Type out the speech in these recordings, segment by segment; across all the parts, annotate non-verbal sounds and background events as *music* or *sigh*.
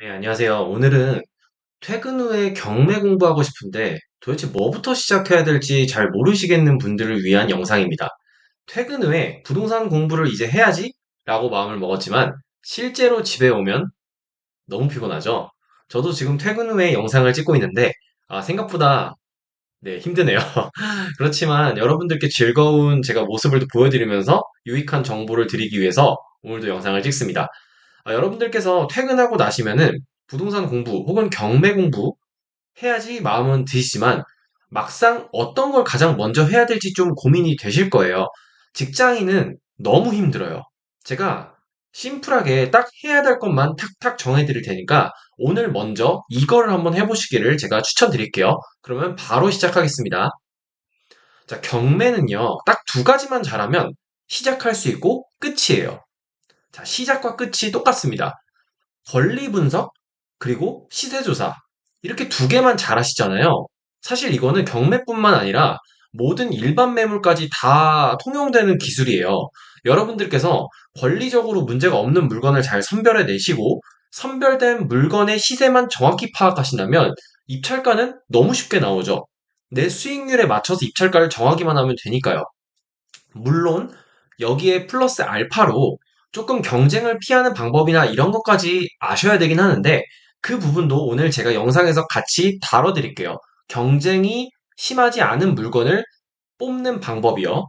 네, 안녕하세요. 오늘은 퇴근 후에 경매 공부하고 싶은데 도대체 뭐부터 시작해야 될지 잘 모르시겠는 분들을 위한 영상입니다. 퇴근 후에 부동산 공부를 이제 해야지? 라고 마음을 먹었지만 실제로 집에 오면 너무 피곤하죠? 저도 지금 퇴근 후에 영상을 찍고 있는데 아, 생각보다 네, 힘드네요. *laughs* 그렇지만 여러분들께 즐거운 제가 모습을 보여드리면서 유익한 정보를 드리기 위해서 오늘도 영상을 찍습니다. 아, 여러분들께서 퇴근하고 나시면은 부동산 공부 혹은 경매 공부 해야지 마음은 드시지만 막상 어떤 걸 가장 먼저 해야 될지 좀 고민이 되실 거예요. 직장인은 너무 힘들어요. 제가 심플하게 딱 해야 될 것만 탁탁 정해드릴 테니까 오늘 먼저 이거를 한번 해보시기를 제가 추천드릴게요. 그러면 바로 시작하겠습니다. 자, 경매는요, 딱 두 가지만 잘하면 시작할 수 있고 끝이에요. 자, 시작과 끝이 똑같습니다. 권리 분석, 그리고 시세 조사. 이렇게 두 개만 잘 하시잖아요. 사실 이거는 경매뿐만 아니라 모든 일반 매물까지 다 통용되는 기술이에요. 여러분들께서 권리적으로 문제가 없는 물건을 잘 선별해 내시고 선별된 물건의 시세만 정확히 파악하신다면 입찰가는 너무 쉽게 나오죠. 내 수익률에 맞춰서 입찰가를 정하기만 하면 되니까요. 물론 여기에 플러스 알파로 조금 경쟁을 피하는 방법이나 이런 것까지 아셔야 되긴 하는데 그 부분도 오늘 제가 영상에서 같이 다뤄드릴게요. 경쟁이 심하지 않은 물건을 뽑는 방법이요.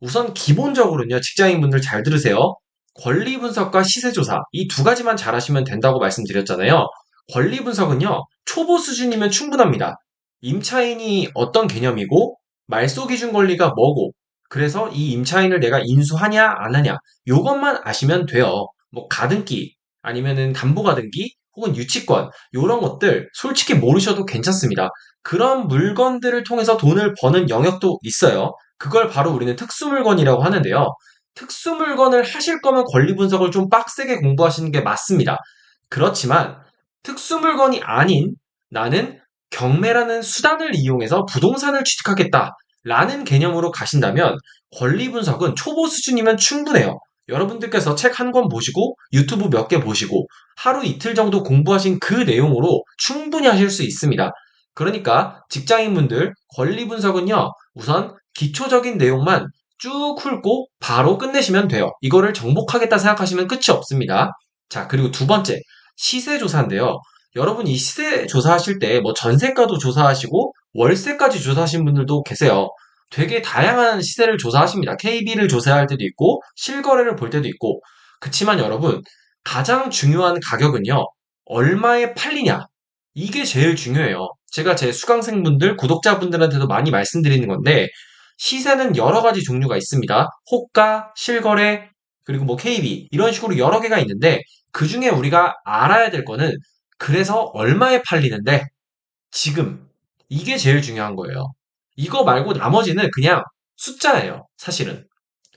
우선 기본적으로는요, 직장인분들 잘 들으세요. 권리 분석과 시세 조사, 이 두 가지만 잘하시면 된다고 말씀드렸잖아요. 권리 분석은요, 초보 수준이면 충분합니다. 임차인이 어떤 개념이고, 말소 기준 권리가 뭐고, 그래서 이 임차인을 내가 인수하냐, 안 하냐, 요것만 아시면 돼요. 뭐, 가등기, 아니면은 담보가등기, 혹은 유치권, 요런 것들 솔직히 모르셔도 괜찮습니다. 그런 물건들을 통해서 돈을 버는 영역도 있어요. 그걸 바로 우리는 특수물건이라고 하는데요. 특수물건을 하실 거면 권리 분석을 좀 빡세게 공부하시는 게 맞습니다. 그렇지만 특수물건이 아닌 나는 경매라는 수단을 이용해서 부동산을 취득하겠다. 라는 개념으로 가신다면 권리 분석은 초보 수준이면 충분해요. 여러분들께서 책 한 권 보시고 유튜브 몇 개 보시고 하루 이틀 정도 공부하신 그 내용으로 충분히 하실 수 있습니다. 그러니까 직장인분들 권리 분석은요, 우선 기초적인 내용만 쭉 훑고 바로 끝내시면 돼요. 이거를 정복하겠다 생각하시면 끝이 없습니다. 자, 그리고 두 번째, 시세 조사인데요. 여러분 이 시세 조사하실 때 뭐 전세가도 조사하시고 월세까지 조사하신 분들도 계세요. 되게 다양한 시세를 조사하십니다. KB를 조사할 때도 있고 실거래를 볼 때도 있고 그치만 여러분 가장 중요한 가격은요. 얼마에 팔리냐 이게 제일 중요해요. 제가 제 수강생분들 구독자분들한테도 많이 말씀드리는 건데 시세는 여러 가지 종류가 있습니다. 호가, 실거래, 그리고 뭐 KB 이런 식으로 여러 개가 있는데 그 중에 우리가 알아야 될 거는 그래서 얼마에 팔리는데 지금 이게 제일 중요한 거예요. 이거 말고 나머지는 그냥 숫자예요. 사실은.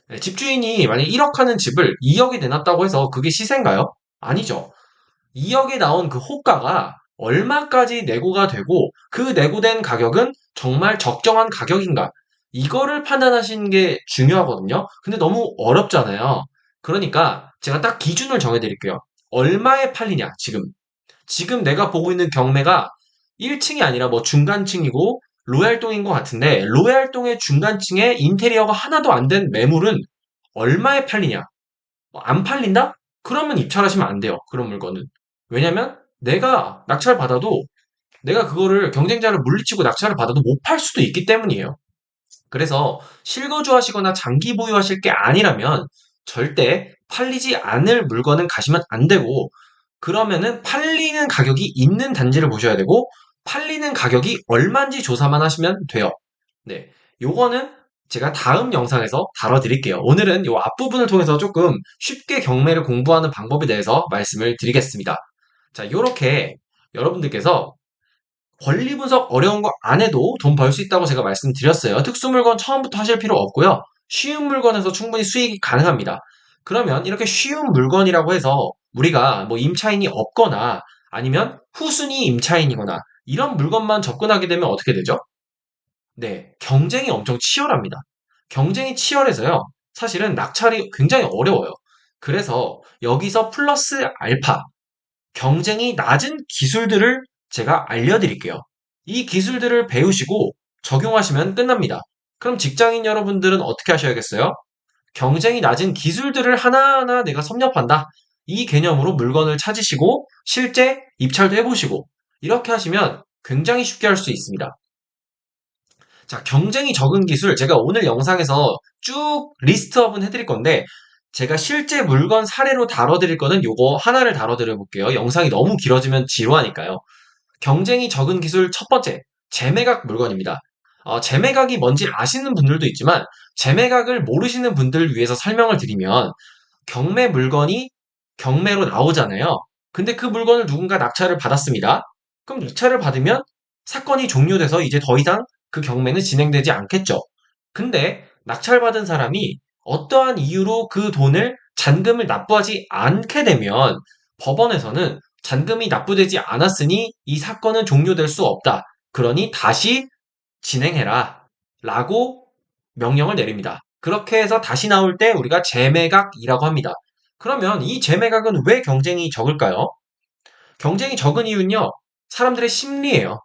네, 집주인이 만약에 1억 하는 집을 2억에 내놨다고 해서 그게 시세인가요? 아니죠. 2억에 나온 그 호가가 얼마까지 내고가 되고 그 내고된 가격은 정말 적정한 가격인가? 이거를 판단하시는 게 중요하거든요. 근데 너무 어렵잖아요. 그러니까 제가 딱 기준을 정해드릴게요. 얼마에 팔리냐, 지금. 지금 내가 보고 있는 경매가 1층이 아니라 뭐 중간층이고 로얄동인 것 같은데 로얄동의 중간층에 인테리어가 하나도 안 된 매물은 얼마에 팔리냐? 어, 안 팔린다? 그러면 입찰하시면 안 돼요. 그런 물건은. 왜냐면 내가 낙찰 받아도 내가 그거를 경쟁자를 물리치고 낙찰을 받아도 못 팔 수도 있기 때문이에요. 그래서 실거주 하시거나 장기 보유하실 게 아니라면 절대 팔리지 않을 물건은 가시면 안 되고 그러면은 팔리는 가격이 있는 단지를 보셔야 되고 팔리는 가격이 얼마인지 조사만 하시면 돼요. 네. 요거는 제가 다음 영상에서 다뤄드릴게요. 오늘은 요 앞부분을 통해서 조금 쉽게 경매를 공부하는 방법에 대해서 말씀을 드리겠습니다. 자, 요렇게 여러분들께서 권리 분석 어려운 거 안 해도 돈 벌 수 있다고 제가 말씀드렸어요. 특수 물건 처음부터 하실 필요 없고요. 쉬운 물건에서 충분히 수익이 가능합니다. 그러면 이렇게 쉬운 물건이라고 해서 우리가 뭐 임차인이 없거나 아니면 후순위 임차인이거나 이런 물건만 접근하게 되면 어떻게 되죠? 네, 경쟁이 엄청 치열합니다. 경쟁이 치열해서요. 사실은 낙찰이 굉장히 어려워요. 그래서 여기서 플러스 알파, 경쟁이 낮은 기술들을 제가 알려드릴게요. 이 기술들을 배우시고 적용하시면 끝납니다. 그럼 직장인 여러분들은 어떻게 하셔야겠어요? 경쟁이 낮은 기술들을 하나하나 내가 섭렵한다. 이 개념으로 물건을 찾으시고 실제 입찰도 해보시고 이렇게 하시면 굉장히 쉽게 할 수 있습니다. 자, 경쟁이 적은 기술 제가 오늘 영상에서 쭉 리스트업은 해드릴 건데 제가 실제 물건 사례로 다뤄드릴 거는 요거 하나를 다뤄드려 볼게요. 영상이 너무 길어지면 지루하니까요. 경쟁이 적은 기술 첫 번째, 재매각 물건입니다. 어, 재매각이 뭔지 아시는 분들도 있지만 재매각을 모르시는 분들을 위해서 설명을 드리면 경매 물건이 경매로 나오잖아요. 근데 그 물건을 누군가 낙찰을 받았습니다. 그럼 낙찰을 받으면 사건이 종료돼서 이제 더 이상 그 경매는 진행되지 않겠죠. 근데 낙찰받은 사람이 어떠한 이유로 그 돈을 잔금을 납부하지 않게 되면 법원에서는 잔금이 납부되지 않았으니 이 사건은 종료될 수 없다. 그러니 다시 진행해라. 라고 명령을 내립니다. 그렇게 해서 다시 나올 때 우리가 재매각이라고 합니다. 그러면 이 재매각은 왜 경쟁이 적을까요? 경쟁이 적은 이유는요, 사람들의 심리예요.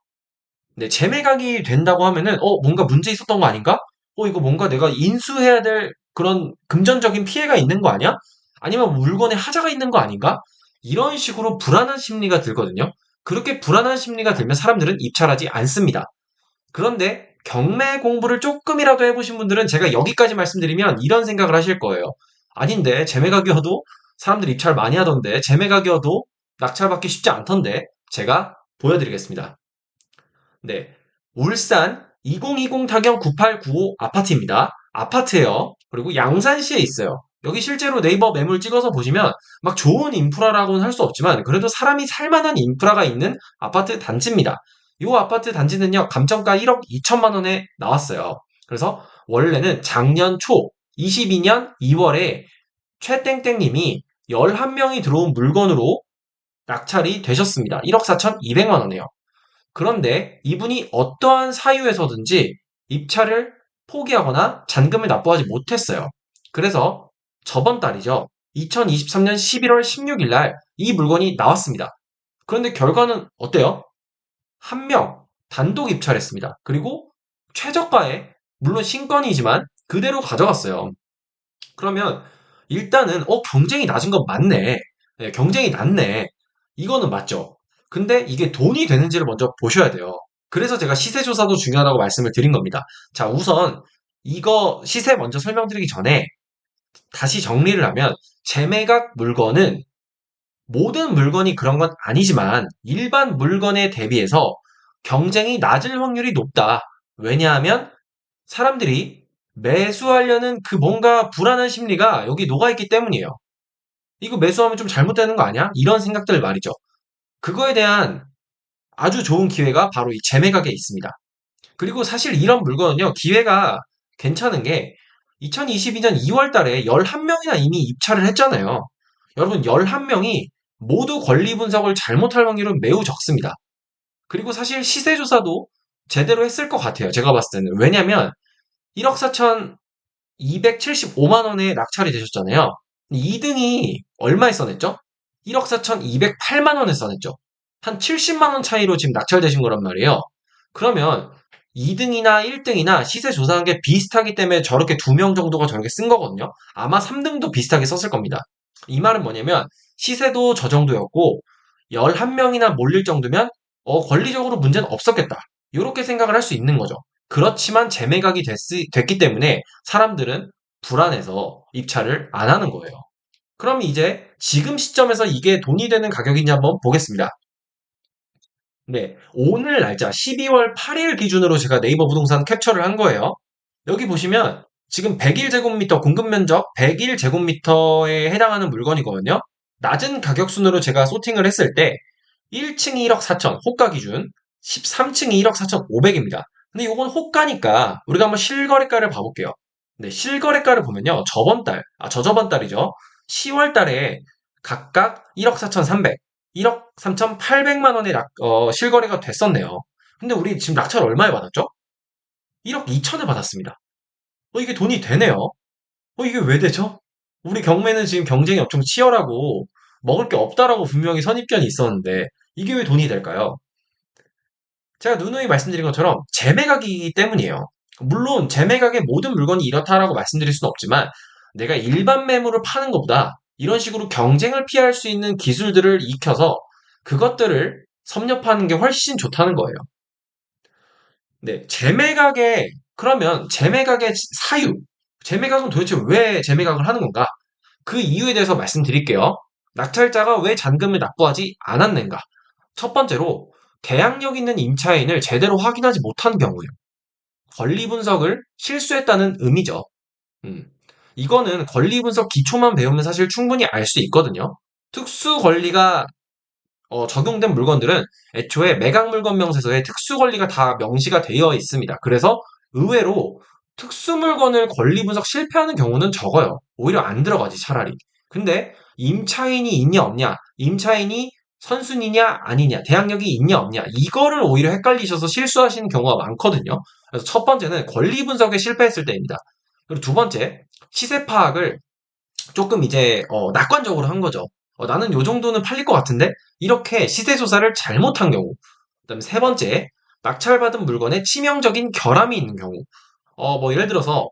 네, 재매각이 된다고 하면은, 어, 뭔가 문제 있었던 거 아닌가? 어, 이거 뭔가 내가 인수해야 될 그런 금전적인 피해가 있는 거 아니야? 아니면 물건에 하자가 있는 거 아닌가? 이런 식으로 불안한 심리가 들거든요. 그렇게 불안한 심리가 들면 사람들은 입찰하지 않습니다. 그런데 경매 공부를 조금이라도 해보신 분들은 제가 여기까지 말씀드리면 이런 생각을 하실 거예요. 아닌데, 재매각이어도 사람들이 입찰 많이 하던데, 재매각이어도 낙찰받기 쉽지 않던데, 제가 보여드리겠습니다. 네. 울산 2020 타경 9895 아파트입니다. 아파트예요. 그리고 양산시에 있어요. 여기 실제로 네이버 매물 찍어서 보시면 막 좋은 인프라라고는 할 수 없지만 그래도 사람이 살만한 인프라가 있는 아파트 단지입니다. 이 아파트 단지는요, 감정가 1억 2천만 원에 나왔어요. 그래서 원래는 작년 초 22년 2월에 최땡땡님이 11명이 들어온 물건으로 낙찰이 되셨습니다. 1억 4천 2백만 원이에요. 그런데 이분이 어떠한 사유에서든지 입찰을 포기하거나 잔금을 납부하지 못했어요. 그래서 저번 달이죠. 2023년 11월 16일 날 이 물건이 나왔습니다. 그런데 결과는 어때요? 한 명 단독 입찰했습니다. 그리고 최저가에 물론 신건이지만 그대로 가져갔어요. 그러면 일단은 어 경쟁이 낮은 건 맞네. 네, 경쟁이 낮네. 이거는 맞죠. 근데 이게 돈이 되는지를 먼저 보셔야 돼요. 그래서 제가 시세 조사도 중요하다고 말씀을 드린 겁니다. 자, 우선 이거 시세 먼저 설명드리기 전에 다시 정리를 하면 재매각 물건은 모든 물건이 그런 건 아니지만 일반 물건에 대비해서 경쟁이 낮을 확률이 높다. 왜냐하면 사람들이 매수하려는 그 뭔가 불안한 심리가 여기 녹아있기 때문이에요. 이거 매수하면 좀 잘못되는 거 아니야? 이런 생각들 말이죠. 그거에 대한 아주 좋은 기회가 바로 이 재매각에 있습니다. 그리고 사실 이런 물건은요, 기회가 괜찮은 게 2022년 2월 달에 11명이나 이미 입찰을 했잖아요. 여러분, 11명이 모두 권리 분석을 잘못할 확률은 매우 적습니다. 그리고 사실 시세조사도 제대로 했을 것 같아요. 제가 봤을 때는. 왜냐면 1억 4천 275만 원에 낙찰이 되셨잖아요. 2등이 얼마에 써냈죠? 1억 4천 208만 원에 써냈죠. 한 70만 원 차이로 지금 낙찰되신 거란 말이에요. 그러면 2등이나 1등이나 시세 조사한 게 비슷하기 때문에 저렇게 두 명 정도가 저렇게 쓴 거거든요. 아마 3등도 비슷하게 썼을 겁니다. 이 말은 뭐냐면 시세도 저 정도였고 11명이나 몰릴 정도면 어, 권리적으로 문제는 없었겠다. 이렇게 생각을 할 수 있는 거죠. 그렇지만 재매각이 됐, 됐기 때문에 사람들은 불안해서 입찰을 안 하는 거예요. 그럼 이제 지금 시점에서 이게 돈이 되는 가격인지 한번 보겠습니다. 네, 오늘 날짜 12월 8일 기준으로 제가 네이버 부동산 캡처를 한 거예요. 여기 보시면 지금 101제곱미터 공급 면적 101제곱미터에 해당하는 물건이거든요. 낮은 가격 순으로 제가 소팅을 했을 때 1층이 1억 4천 호가 기준, 13층이 1억 4천 5백입니다. 근데 이건 호가니까 우리가 한번 실거래가를 봐볼게요. 네, 실거래가를 보면요. 저번 달, 아, 저저번 달이죠. 10월 달에 각각 1억 4천 3백, 1억 3,800만 원에 락, 어, 실거래가 됐었네요. 근데 우리 지금 낙찰 얼마에 받았죠? 1억 2천에 받았습니다. 어, 이게 돈이 되네요. 어, 이게 왜 되죠? 우리 경매는 지금 경쟁이 엄청 치열하고, 먹을 게 없다라고 분명히 선입견이 있었는데 이게 왜 돈이 될까요? 제가 누누이 말씀드린 것처럼 재매각이기 때문이에요. 물론 재매각의 모든 물건이 이렇다라고 말씀드릴 수는 없지만 내가 일반 매물을 파는 것보다 이런 식으로 경쟁을 피할 수 있는 기술들을 익혀서 그것들을 섭렵하는 게 훨씬 좋다는 거예요. 네, 재매각의 그러면 재매각의 사유, 재매각은 도대체 왜 재매각을 하는 건가? 그 이유에 대해서 말씀드릴게요. 낙찰자가 왜 잔금을 납부하지 않았는가? 첫 번째로 대항력 있는 임차인을 제대로 확인하지 못한 경우예요. 권리 분석을 실수했다는 의미죠. 음. 이거는 권리 분석 기초만 배우면 사실 충분히 알 수 있거든요. 특수 권리가 어, 적용된 물건들은 애초에 매각 물건 명세서에 특수 권리가 다 명시가 되어 있습니다. 그래서 의외로 특수 물건을 권리 분석 실패하는 경우는 적어요. 오히려 안 들어가지 차라리. 근데 임차인이 있냐 없냐, 임차인이 선순위냐 아니냐, 대항력이 있냐 없냐 이거를 오히려 헷갈리셔서 실수하시는 경우가 많거든요. 그래서 첫 번째는 권리 분석에 실패했을 때입니다. 그리고 두 번째 시세 파악을 조금 이제 어, 낙관적으로 한 거죠. 어, 나는 요 정도는 팔릴 것 같은데 이렇게 시세 조사를 잘못한 경우. 그다음에 세 번째 낙찰받은 물건에 치명적인 결함이 있는 경우. 어, 뭐 예를 들어서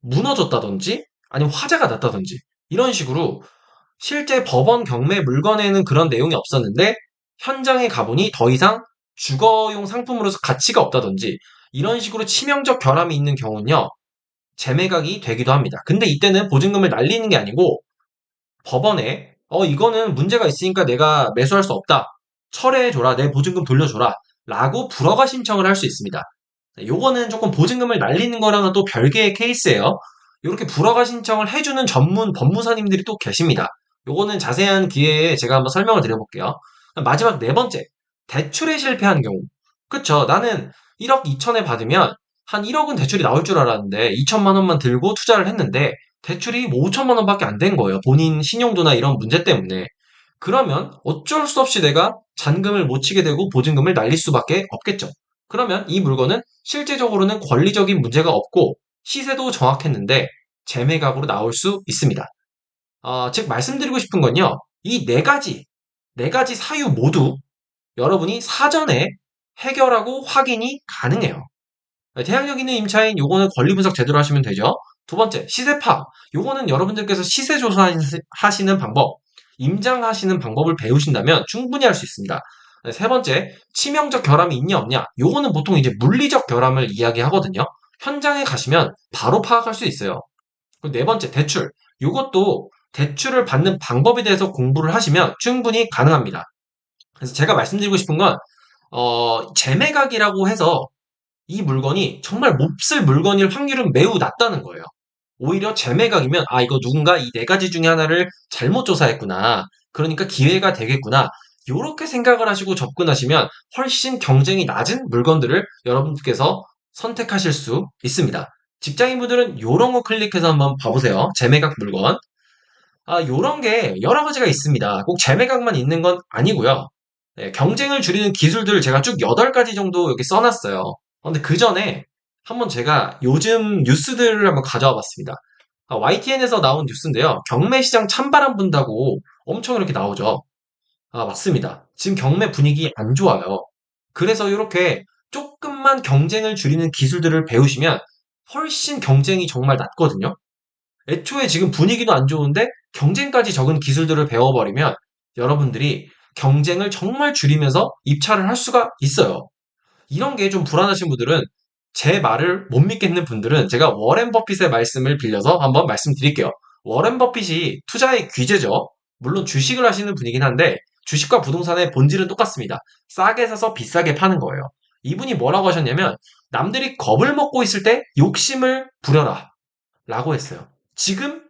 무너졌다든지 아니면 화재가 났다든지 이런 식으로 실제 법원 경매 물건에는 그런 내용이 없었는데 현장에 가보니 더 이상 주거용 상품으로서 가치가 없다든지 이런 식으로 치명적 결함이 있는 경우는요. 재매각이 되기도 합니다. 근데 이때는 보증금을 날리는 게 아니고 법원에 어 이거는 문제가 있으니까 내가 매수할 수 없다. 철회해줘라. 내 보증금 돌려줘라. 라고 불허가 신청을 할 수 있습니다. 요거는 조금 보증금을 날리는 거랑은 또 별개의 케이스예요. 이렇게 불허가 신청을 해주는 전문 법무사님들이 또 계십니다. 요거는 자세한 기회에 제가 한번 설명을 드려볼게요. 마지막 네 번째, 대출에 실패한 경우. 그쵸. 나는 1억 2천에 받으면 한 1억은 대출이 나올 줄 알았는데 2천만 원만 들고 투자를 했는데 대출이 뭐 5천만 원밖에 안 된 거예요. 본인 신용도나 이런 문제 때문에. 그러면 어쩔 수 없이 내가 잔금을 못 치게 되고 보증금을 날릴 수밖에 없겠죠. 그러면 이 물건은 실제적으로는 권리적인 문제가 없고 시세도 정확했는데 재매각으로 나올 수 있습니다. 어, 즉 말씀드리고 싶은 건요. 이 네 가지, 네 가지 사유 모두 여러분이 사전에 해결하고 확인이 가능해요. 대항력 있는 임차인 요거는 권리 분석 제대로 하시면 되죠. 두 번째, 시세 파악. 요거는 여러분들께서 시세 조사하시는 방법, 임장하시는 방법을 배우신다면 충분히 할 수 있습니다. 세 번째, 치명적 결함이 있냐 없냐. 요거는 보통 이제 물리적 결함을 이야기하거든요. 현장에 가시면 바로 파악할 수 있어요. 네 번째, 대출. 요것도 대출을 받는 방법에 대해서 공부를 하시면 충분히 가능합니다. 그래서 제가 말씀드리고 싶은 건, 어, 재매각이라고 해서 이 물건이 정말 몹쓸 물건일 확률은 매우 낮다는 거예요. 오히려 재매각이면, 아, 이거 누군가 이 네 가지 중에 하나를 잘못 조사했구나. 그러니까 기회가 되겠구나. 이렇게 생각을 하시고 접근하시면 훨씬 경쟁이 낮은 물건들을 여러분께서 선택하실 수 있습니다. 직장인분들은 이런 거 클릭해서 한번 봐보세요. 재매각 물건. 아, 요런 게 여러 가지가 있습니다. 꼭 재매각만 있는 건 아니고요. 네, 경쟁을 줄이는 기술들을 제가 쭉 8가지 정도 여기 써놨어요. 근데 그 전에 한번 제가 요즘 뉴스들을 한번 가져와 봤습니다. 아, YTN에서 나온 뉴스인데요. 경매 시장 찬바람 분다고 엄청 이렇게 나오죠. 아, 맞습니다. 지금 경매 분위기 안 좋아요. 그래서 이렇게 조금만 경쟁을 줄이는 기술들을 배우시면 훨씬 경쟁이 정말 낮거든요. 애초에 지금 분위기도 안 좋은데 경쟁까지 적은 기술들을 배워버리면 여러분들이 경쟁을 정말 줄이면서 입찰을 할 수가 있어요. 이런 게 좀 불안하신 분들은 제 말을 못 믿겠는 분들은 제가 워렌 버핏의 말씀을 빌려서 한번 말씀드릴게요. 워렌 버핏이 투자의 귀재죠. 물론 주식을 하시는 분이긴 한데 주식과 부동산의 본질은 똑같습니다. 싸게 사서 비싸게 파는 거예요. 이분이 뭐라고 하셨냐면 남들이 겁을 먹고 있을 때 욕심을 부려라 라고 했어요. 지금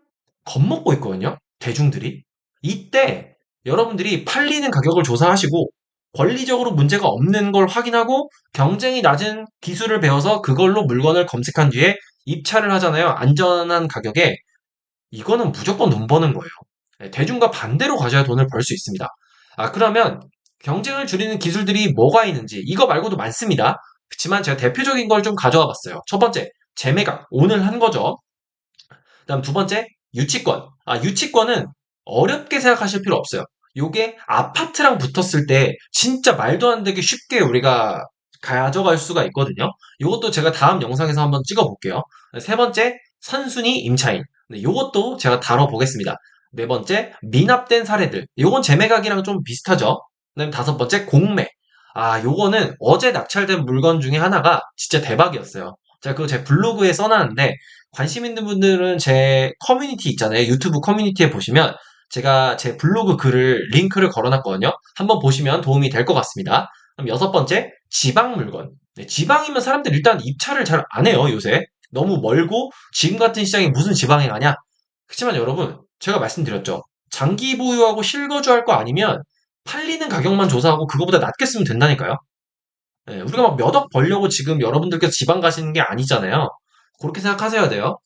겁먹고 있거든요. 대중들이. 이때 여러분들이 팔리는 가격을 조사하시고 권리적으로 문제가 없는 걸 확인하고 경쟁이 낮은 기술을 배워서 그걸로 물건을 검색한 뒤에 입찰을 하잖아요. 안전한 가격에 이거는 무조건 돈 버는 거예요. 네, 대중과 반대로 가져야 돈을 벌 수 있습니다. 아, 그러면 경쟁을 줄이는 기술들이 뭐가 있는지 이거 말고도 많습니다. 그렇지만 제가 대표적인 걸 좀 가져와 봤어요. 첫 번째, 재매각. 오늘 한 거죠. 그다음 두 번째, 유치권. 아, 유치권은 어렵게 생각하실 필요 없어요. 요게 아파트랑 붙었을 때 진짜 말도 안 되게 쉽게 우리가 가져갈 수가 있거든요. 요것도 제가 다음 영상에서 한번 찍어 볼게요. 세 번째, 선순위 임차인. 네, 요것도 제가 다뤄보겠습니다. 네 번째, 미납된 사례들. 요건 재매각이랑 좀 비슷하죠. 그다음 다섯 번째, 공매. 아, 요거는 어제 낙찰된 물건 중에 하나가 진짜 대박이었어요. 제가 그거 제 블로그에 써놨는데 관심 있는 분들은 제 커뮤니티 있잖아요. 유튜브 커뮤니티에 보시면 제가 제 블로그 글을 링크를 걸어놨거든요. 한번 보시면 도움이 될 것 같습니다. 그럼 여섯 번째, 지방 물건. 네, 지방이면 사람들 일단 입찰을 잘 안 해요, 요새. 너무 멀고 지금 같은 시장에 무슨 지방에 가냐? 그렇지만 여러분, 제가 말씀드렸죠. 장기 보유하고 실거주할 거 아니면 팔리는 가격만 조사하고 그거보다 낮게 쓰면 된다니까요. 네, 우리가 막 몇 억 벌려고 지금 여러분들께서 지방 가시는 게 아니잖아요. 그렇게 생각하셔야 돼요.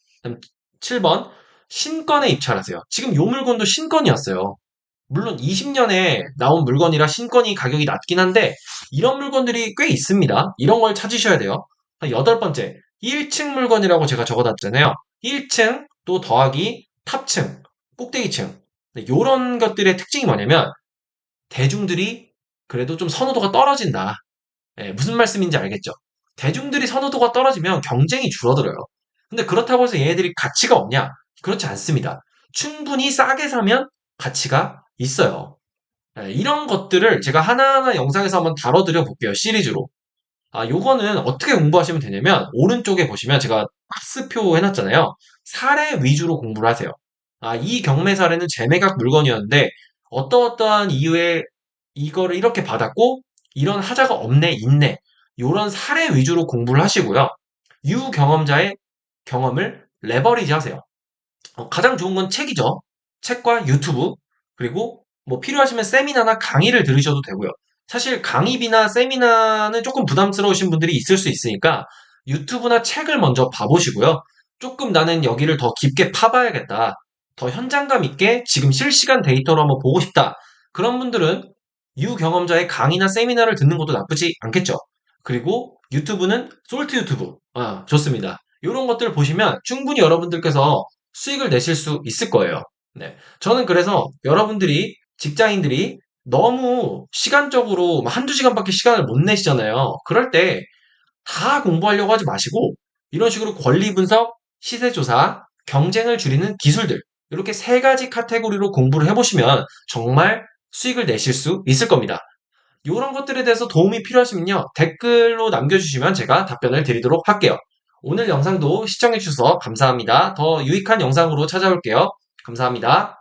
7번, 신건에 입찰하세요. 지금 요 물건도 신건이었어요. 물론 20년에 나온 물건이라 신건이 가격이 낮긴 한데 이런 물건들이 꽤 있습니다. 이런 걸 찾으셔야 돼요. 여덟 번째, 1층 물건이라고 제가 적어놨잖아요. 1층 또 더하기 탑층, 꼭대기층. 이런 것들의 특징이 뭐냐면 대중들이 그래도 좀 선호도가 떨어진다. 네, 무슨 말씀인지 알겠죠? 대중들이 선호도가 떨어지면 경쟁이 줄어들어요. 근데 그렇다고 해서 얘네들이 가치가 없냐? 그렇지 않습니다. 충분히 싸게 사면 가치가 있어요. 네, 이런 것들을 제가 하나하나 영상에서 한번 다뤄드려 볼게요. 시리즈로. 아, 요거는 어떻게 공부하시면 되냐면, 오른쪽에 보시면 제가 학습표 해놨잖아요. 사례 위주로 공부를 하세요. 아, 이 경매 사례는 재매각 물건이었는데, 어떠어떠한 이유에 이거를 이렇게 받았고, 이런 하자가 없네, 있네. 요런 사례 위주로 공부를 하시고요. 유경험자의 경험을 레버리지 하세요. 어, 가장 좋은 건 책이죠. 책과 유튜브, 그리고 뭐 필요하시면 세미나나 강의를 들으셔도 되고요. 사실 강의비나 세미나는 조금 부담스러우신 분들이 있을 수 있으니까 유튜브나 책을 먼저 봐보시고요. 조금 나는 여기를 더 깊게 파봐야겠다. 더 현장감 있게 지금 실시간 데이터로 한번 보고 싶다. 그런 분들은 유경험자의 강의나 세미나를 듣는 것도 나쁘지 않겠죠. 그리고 유튜브는 솔트 유튜브. 아, 좋습니다. 이런 것들을 보시면 충분히 여러분들께서 수익을 내실 수 있을 거예요. 네. 저는 그래서 여러분들이 직장인들이 너무 시간적으로 한두 시간밖에 시간을 못 내시잖아요. 그럴 때 다 공부하려고 하지 마시고 이런 식으로 권리 분석, 시세 조사, 경쟁을 줄이는 기술들 이렇게 세 가지 카테고리로 공부를 해보시면 정말 수익을 내실 수 있을 겁니다. 이런 것들에 대해서 도움이 필요하시면요. 댓글로 남겨주시면 제가 답변을 드리도록 할게요. 오늘 영상도 시청해주셔서 감사합니다. 더 유익한 영상으로 찾아올게요. 감사합니다.